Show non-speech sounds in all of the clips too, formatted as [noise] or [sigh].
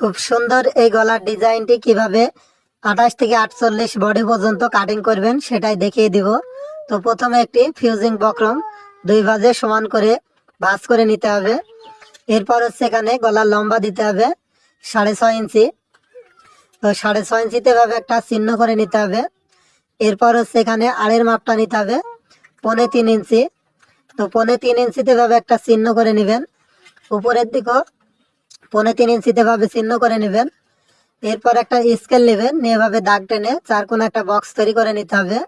খুব সুন্দর এই গলার ডিজাইনটি কীভাবে আঠাশ থেকে আটচল্লিশ বডি পর্যন্ত কাটিং করবেন সেটাই দেখিয়ে দিব। তো প্রথমে একটি ফিউজিং বক্রম দুই ভাজে সমান করে ভাঁজ করে নিতে হবে। এরপর হচ্ছে এখানে গলার লম্বা দিতে হবে সাড়ে ছয় ইঞ্চি। তো সাড়ে ছয় ইঞ্চিতে ভাবে একটা চিহ্ন করে নিতে হবে। এরপর হচ্ছে এখানে আড়ের মাপটা নিতে হবে পনে তিন ইঞ্চি। তো পনে তিন ইঞ্চিতে ভাবে একটা চিহ্ন করে নেবেন। উপরের দিকেও পনে তিন ইঞ্চিতে ভাবে চিহ্ন করে নেবেন। এরপর একটা স্কেল নেবেন, নিয়ে দাগ টেনে চার কোণে একটা বক্স তৈরি করে নিতে হবে।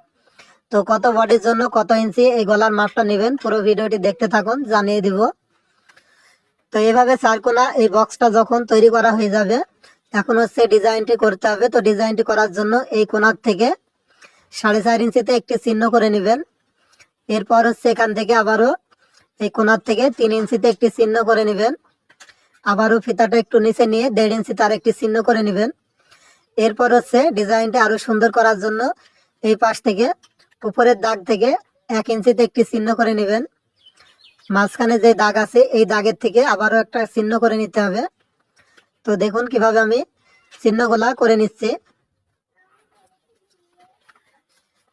তো কত বডির জন্য কত ইঞ্চি এই গলার মাপটা নেবেন, পুরো ভিডিওটি দেখতে থাকুন, জানিয়ে দিব। তো এইভাবে চারকোনা এই বক্সটা যখন তৈরি করা হয়ে যাবে, এখন হচ্ছে ডিজাইনটি করতে হবে। তো ডিজাইনটি করার জন্য এই কোনার থেকে সাড়ে চার ইঞ্চিতে একটি চিহ্ন করে নেবেন। এরপর হচ্ছে এখান থেকে আবারও এই কোনার থেকে তিন ইঞ্চিতে একটি চিহ্ন করে নেবেন। আবারও ফিতাটা একটু নিচে নিয়ে দেড় ইঞ্চি তার একটি চিহ্ন করে নেবেন। এরপর হচ্ছে ডিজাইনটা আরও সুন্দর করার জন্য এই পাশ থেকে, উপরের দাগ থেকে এক ইঞ্চিতে একটি চিহ্ন করে নেবেন। মাঝখানে যে দাগ আছে, এই দাগের থেকে আবারও একটা চিহ্ন করে নিতে হবে। তো দেখুন কীভাবে আমি চিহ্নগুলা করে নিচ্ছি।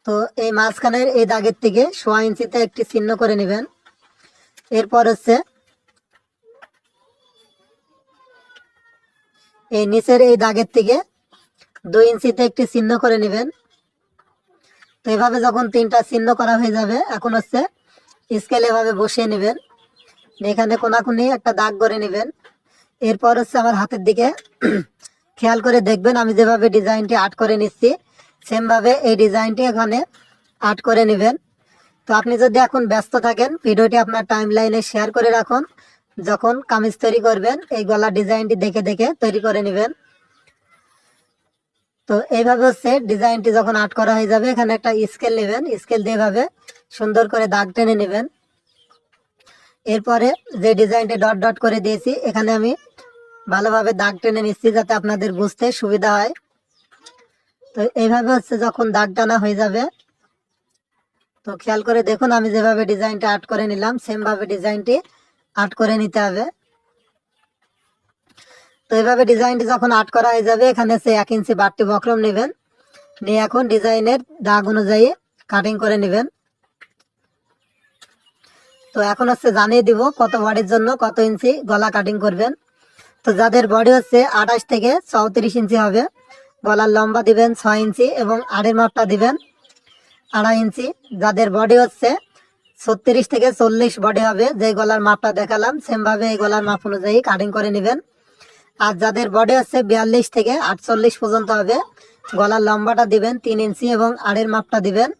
তো এই মাঝখানের এই দাগের থেকে সোয়া ইঞ্চিতে একটি চিহ্ন করে নেবেন। এরপর হচ্ছে এই নিচের এই দাগের থেকে দুই ইঞ্চিতে একটি চিহ্ন করে নেবেন। তো এভাবে যখন তিনটা চিহ্ন করা হয়ে যাবে, এখন হচ্ছে স্কেল এভাবে বসিয়ে নেবেন। এখানে কোনাকুনি একটা দাগ করে নেবেন। এরপর হচ্ছে আমার হাতের দিকে [clears throat] খেয়াল করে দেখবেন, আমি যেভাবে ডিজাইনটি আর্ট করে নিচ্ছি, সেমভাবে এই ডিজাইনটি এখানে আর্ট করে নেবেন। তো আপনি যদি এখন ব্যস্ত থাকেন, ভিডিওটি আপনার টাইম লাইনে শেয়ার করে রাখুন। যখন কামিজ তৈরি করবেন, এই গলার ডিজাইনটি দেখে দেখে তৈরি করে নেবেন। তো এইভাবে হচ্ছে ডিজাইনটি যখন আর্ট করা হয়ে যাবে, এখানে একটা স্কেল নেবেন। স্কেল দিয়ে এভাবে সুন্দর করে দাগ টেনে নেবেন। এরপরে যে ডিজাইনটি ডট ডট করে দিয়েছি, এখানে আমি ভালোভাবে দাগ টেনে নিচ্ছি যাতে আপনাদের বুঝতে সুবিধা হয়। তো এইভাবে হচ্ছে যখন দাগ টানা হয়ে যাবে, তো খেয়াল করে দেখুন আমি যেভাবে ডিজাইনটা আর্ট করে নিলাম, সেমভাবে ডিজাইনটি আর্ট করে নিতে হবে। তো এইভাবে ডিজাইনটি যখন আর্ট করা হয়ে যাবে, এখানে সে এক ইঞ্চি বাড়তি বক্রম নেবেন। নিয়ে এখন ডিজাইনের দাগ অনুযায়ী কাটিং করে নেবেন। তো এখন হচ্ছে জানিয়ে দিব কত বডির জন্য কত ইঞ্চি গলা কাটিং করবেন। তো যাদের বডি হচ্ছে আঠাশ থেকে চৌত্রিশ ইঞ্চি হবে, গলার লম্বা দিবেন ছয় ইঞ্চি এবং আড়ের মাপটা দিবেন আড়াই ইঞ্চি। যাদের বডি হচ্ছে ছত্রিশ থেকে চল্লিশ বডি হবে। যে গলার মাপটা দেখালাম সেম ভাবে এই গলার মাপ অনুযায়ী কাটিং করে নেবেন। আর যাদের বডি হচ্ছে বিয়াল্লিশ থেকে আটচল্লিশ পর্যন্ত হবে, গলার লম্বাটা দিবেন তিন ইঞ্চি এবং আড়ের মাপটা দিবেন।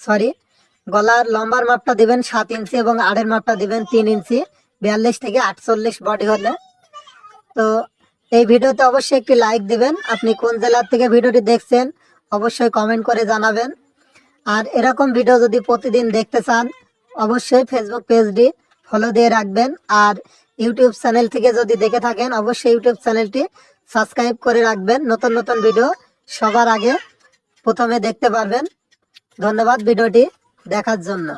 সরি গলার লম্বার মাপটা দিবেন সাত ইঞ্চি এবং আড়ের মাপটা দিবেন তিন ইঞ্চি। বিয়াল্লিশ থেকে আটচল্লিশ বডি হলে। তো এই ভিডিওতে অবশ্যই একটি লাইক দিবেন। আপনি কোন জেলার থেকে ভিডিওটি দেখছেন, অবশ্যই কমেন্ট করে জানাবেন। আর এরকম ভিডিও যদি প্রতিদিন দেখতে চান, অবশ্যই ফেসবুক পেজটি ফলো দিয়ে রাখবেন। আর ইউটিউব চ্যানেল থেকে যদি দেখে থাকেন, অবশ্যই ইউটিউব চ্যানেলটি সাবস্ক্রাইব করে রাখবেন। নতুন নতুন ভিডিও সবার আগে প্রথমে দেখতে পারবেন। ধন্যবাদ ভিডিওটি দেখার জন্য।